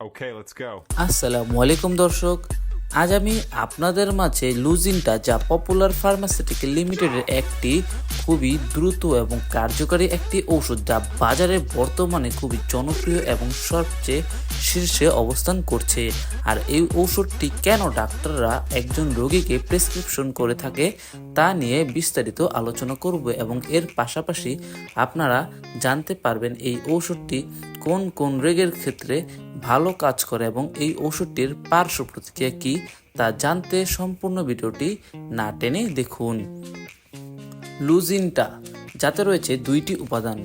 Okay, let's go. আসসালামু আলাইকুম দর্শক আজ আমি আপনাদের মাঝে লুজিনটা যা পপুলার ফার্মাসিউটিক্যাল লিমিটেডের একটি খুবই দ্রুত এবং কার্যকারী একটি ঔষধ যা বাজারে বর্তমানে খুবই জনপ্রিয় এবং সবচেয়ে শীর্ষে অবস্থান করছে আর এই ঔষধটি কেন ডাক্তাররা একজন রোগীকে প্রেসক্রিপশন করে থাকে তা নিয়ে বিস্তারিত আলোচনা করব এবং এর পাশাপাশি আপনারা জানতে পারবেন এই ঔষধটি কোন কোন রোগের ক্ষেত্রে ভালো কাজ করে এবং এই ওষুধটির পার্শ্ব প্রতিক্রিয়া কি তা জানতে সম্পূর্ণ ভিডিওটি না টেনে দেখুন। লুজিনটা, যাতে রয়েছে দুইটি উপাদান,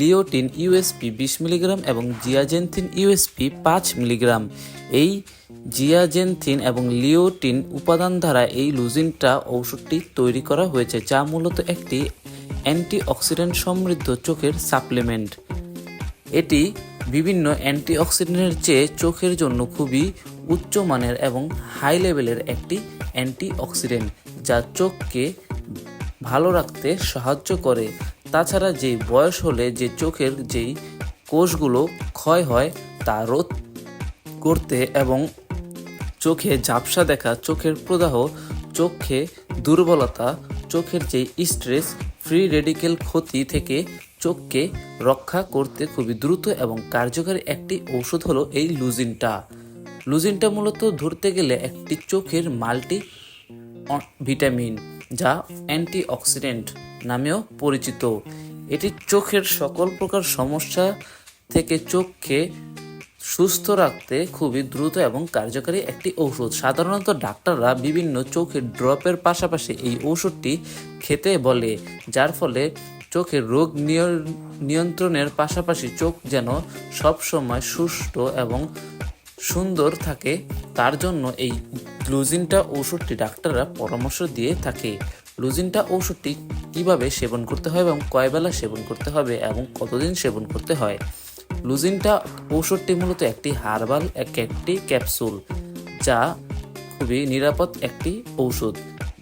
লিওটিন ইউএসপি বিশ মিলিগ্রাম এবং জিয়াজেনথিন ইউএসপি পাঁচ মিলিগ্রাম। এই জিয়াজেনথিন এবং লিওটিন উপাদান দ্বারা এই লুজিনটা ঔষধটি তৈরি করা হয়েছে, যা মূলত একটি অ্যান্টিঅক্সিডেন্ট সমৃদ্ধ চোখের সাপ্লিমেন্ট। এটি বিভিন্ন অ্যান্টিঅক্সিডেন্টের চেয়ে চোখের জন্য খুবই উচ্চ মানের এবং হাই লেভেলের একটি অ্যান্টিঅক্সিডেন্ট যা চোখকে ভালো রাখতে সাহায্য করে। তাছাড়া যেই বয়স হলে যে চোখের যেই কোষগুলো ক্ষয় হয় তা রোধ করতে এবং চোখে ঝাপসা দেখা, চোখের প্রদাহ, চোখে দুর্বলতা, চোখের যে স্ট্রেস ফ্রি রেডিকেল ক্ষতি থেকে চোখকে রক্ষা করতে খুবই দ্রুত এবং কার্যকারী একটি ঔষধ হলো এই লুজিনটা। লুজিনটা মূলত ধরতে গেলে একটি চোখের মাল্টি ভিটামিন যা অ্যান্টিঅক্সিডেন্ট নামেও পরিচিত। এটি চোখের সকল প্রকার সমস্যা থেকে চোখকে সুস্থ রাখতে খুবই দ্রুত এবং কার্যকারী একটি ঔষধ। সাধারণত ডাক্তাররা বিভিন্ন চোখের ড্রপের পাশাপাশি এই ঔষধটি খেতে বলে, যার ফলে চোখের রোগ নিয়- নিয়ন্ত্রণের পাশাপাশি চোখ যেন সবসময় সুস্থ এবং সুন্দর থাকে, তার জন্য এই লুজিনটা ওষুধটি ডাক্তাররা পরামর্শ দিয়ে থাকে। লুজিনটা ওষুধটি কীভাবে সেবন করতে হয় এবং কয় বেলা সেবন করতে হবে এবং কতদিন সেবন করতে হয়? লুজিনটা ঔষধটি মূলত একটি হার্বাল, এক, একটি ক্যাপসুল যা খুবই নিরাপদ একটি ঔষধ।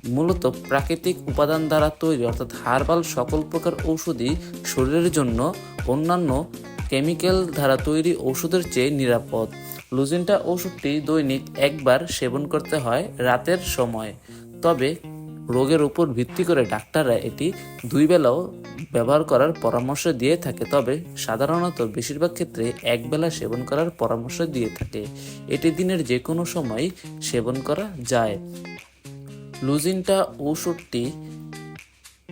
মূলত প্রাকৃতিক উপাদান দ্বারা তৈরি, অর্থাৎ হার্বাল সকল প্রকার ঔষধই শরীরের জন্য অন্যান্য কেমিক্যাল দ্বারা তৈরি ওষুধের চেয়ে নিরাপদ। লুজিনটা ওষুধটি দৈনিক একবার সেবন করতে হয় রাতের সময়। তবে রোগের উপর ভিত্তি করে ডাক্তাররা এটি দুই বেলাও ব্যবহার করার পরামর্শ দিয়ে থাকে। তবে সাধারণত বেশিরভাগ ক্ষেত্রে এক বেলা সেবন করার পরামর্শ দিয়ে থাকে। এটি দিনের যে কোনো সময় সেবন করা যায়। লুজিনটা ঔষধটি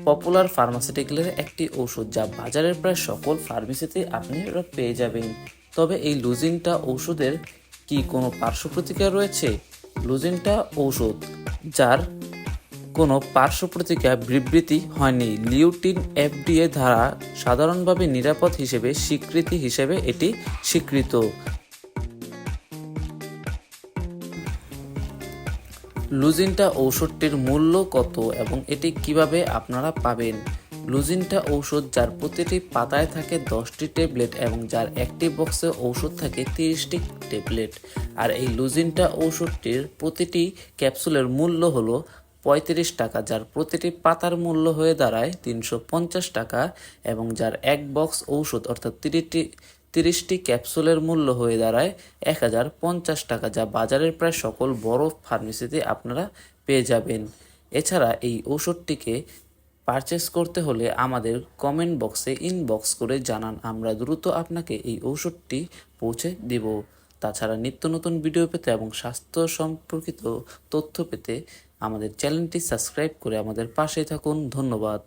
পপুলার ফার্মাসিউটিক্যালের একটি ঔষধ যা বাজারের প্রায় সকল ফার্মেসিতে আপনি পেয়ে যাবেন। তবে এই লুজিনটা ঔষধের কি কোনো পার্শ্ব প্রতিক্রিয়া রয়েছে? লুজিনটা ঔষধ, যার কোনো পার্শ্ব প্রতিক্রিয়া বিবৃতি হয়নি। লিউটিন এফডিএ দ্বারা সাধারণভাবে নিরাপদ হিসেবে স্বীকৃতি হিসেবে এটি স্বীকৃত। লুজিনটা ঔষধটির মূল্য কত এবং এটি কীভাবে আপনারা পাবেন? লুজিনটা ঔষধ যার প্রতিটি পাতায় থাকে দশটি ট্যাবলেট এবং যার একটি বক্সে ঔষধ থাকে তিরিশটি ট্যাবলেট। আর এই লুজিনটা ঔষধটির প্রতিটি ক্যাপসুলের মূল্য হলো পঁয়ত্রিশ টাকা, যার প্রতিটি পাতার মূল্য হয়ে দাঁড়ায় তিনশো পঞ্চাশ টাকা এবং যার এক বক্স ঔষধ অর্থাৎ তিরিশটি তিরিশটি ক্যাপসুলের মূল্য হয়ে দাঁড়ায় এক হাজার পঞ্চাশ টাকা, যা বাজারের প্রায় সকল বড় ফার্মেসিতে আপনারা পেয়ে যাবেন। এছাড়া এই ঔষধটিকে পারচেস করতে হলে আমাদের কমেন্ট বক্সে ইনবক্স করে জানান, আমরা দ্রুত আপনাকে এই ঔষধটি পৌঁছে দেব। তাছাড়া নিত্য নতুন ভিডিও পেতে এবং স্বাস্থ্য সম্পর্কিত তথ্য পেতে আমাদের চ্যানেলটি সাবস্ক্রাইব করে আমাদের পাশে থাকুন। ধন্যবাদ।